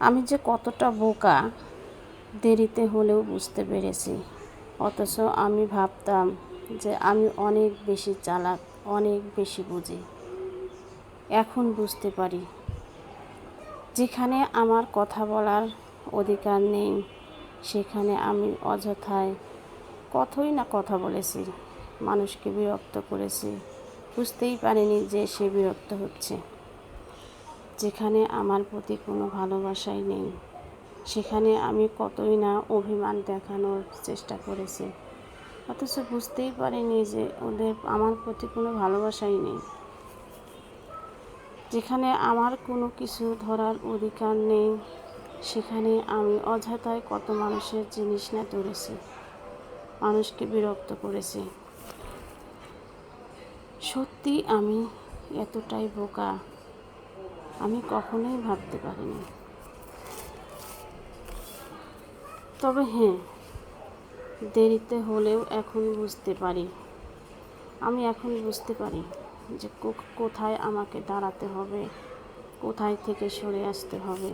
আমি যে কতটা বোকা, দেরিতে হলেও বুঝতে পেরেছি। অথচ আমি ভাবতাম যে আমি অনেক বেশি চালাক, অনেক বেশি বুঝি। এখন বুঝতে পারি। যেখানে আমার কথা বলার অধিকার নেই, সেখানে আমি অযথায় কতই না কথা বলেছি। মানুষকে বিরক্ত করেছি। বুঝতেই পারিনি যে সে বিরক্ত হচ্ছে। যেখানে আমার প্রতি কোনো ভালোবাসাই নেই। সেখানে আমি কতই না অভিমান দেখানোর চেষ্টা করেছি। অথচ বুঝতেই পারিনি যে ওদের আমার প্রতি কোনো ভালোবাসাই নেই। যেখানে আমার কোনো কিছু ধরার অধিকার নেই, সেখানে আমি অযথায় কত মানুষের জিনিস না ধরেছি, মানুষকে বিরক্ত করেছি। সত্যি আমি এতটাই বোকা আমি কখনোই ভাবতে পারিনি। তবে হ্যাঁ দেরিতে হলেও এখন বুঝতে পারি। আমি এখন বুঝতে পারি যে কোথায় আমাকে দাঁড়াতে হবে, কোথায় থেকে সরে আসতে হবে।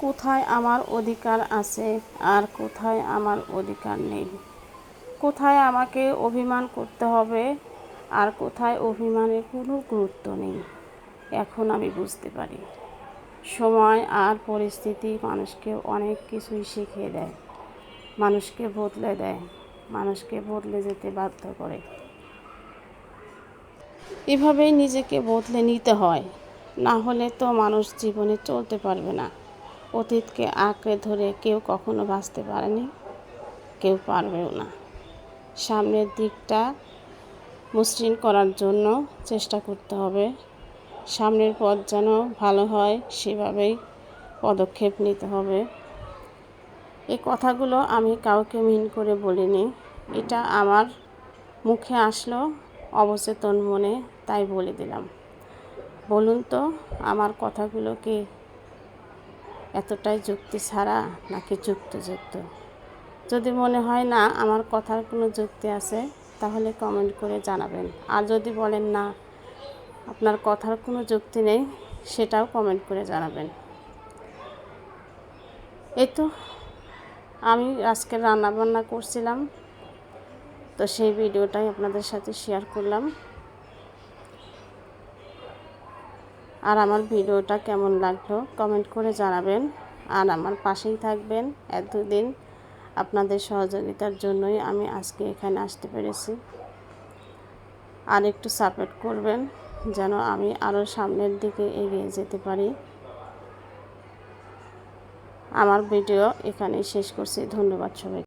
কোথায় আমার অধিকার আছে আর কোথায় আমার অধিকার নেই। কোথায় আমাকে অভিমান করতে হবে আর কোথায় অভিমানের কোনো গুরুত্ব নেই। এখন আমি বুঝতে পারি। সময় আর পরিস্থিতি মানুষকে অনেক কিছুই শিখিয়ে দেয়। মানুষকে বদলে দেয়। মানুষকে বদলে যেতে বাধ্য করে। এভাবেই নিজেকে বদলে নিতে হয়। না হলে তো মানুষ জীবনে চলতে পারবে না। অতীতকে আঁকড়ে ধরে কেউ কখনো বাঁচতে পারেনি, কেউ পারবেও না। সামনের দিকটা মসৃণ করার জন্য চেষ্টা করতে হবে। সামনের পথ যেন ভালো হয়, সেভাবেই পদক্ষেপ নিতে হবে। এই কথাগুলো আমি কাউকে মিন করে বলিনি। এটা আমার মুখে আসলো, অবচেতন মনে তাই বলে দিলাম। বলুন তো, আমার কথাগুলো কি এতটাই যুক্তি ছাড়া নাকি যুক্তযুক্ত? যদি মনে হয় না আমার কথার কোনো যুক্তি আছে, তাহলে কমেন্ট করে জানাবেন। আর যদি বলেন না আপনার কথার কোনো যুক্তি নেই, সেটাও কমেন্ট করে জানাবেন। এই তো আমি আজকে রান্না বান্না করছিলাম, তো সেই ভিডিওটাই আপনাদের সাথে শেয়ার করলাম। আর আমার ভিডিওটা কেমন লাগল কমেন্ট করে জানাবেন, আর আমার পাশেই থাকবেন এতদিন আপনাদের সহযোগিতার জন্যই আমি আজকে এখানে আসতে পেরেছি। আর একটু সাপোর্ট করবেন। যেন আমি আরও সামনের দিকে এগিয়ে যেতে পারি। আমার ভিডিও এখানেই শেষ করছি। ধন্যবাদ সবাই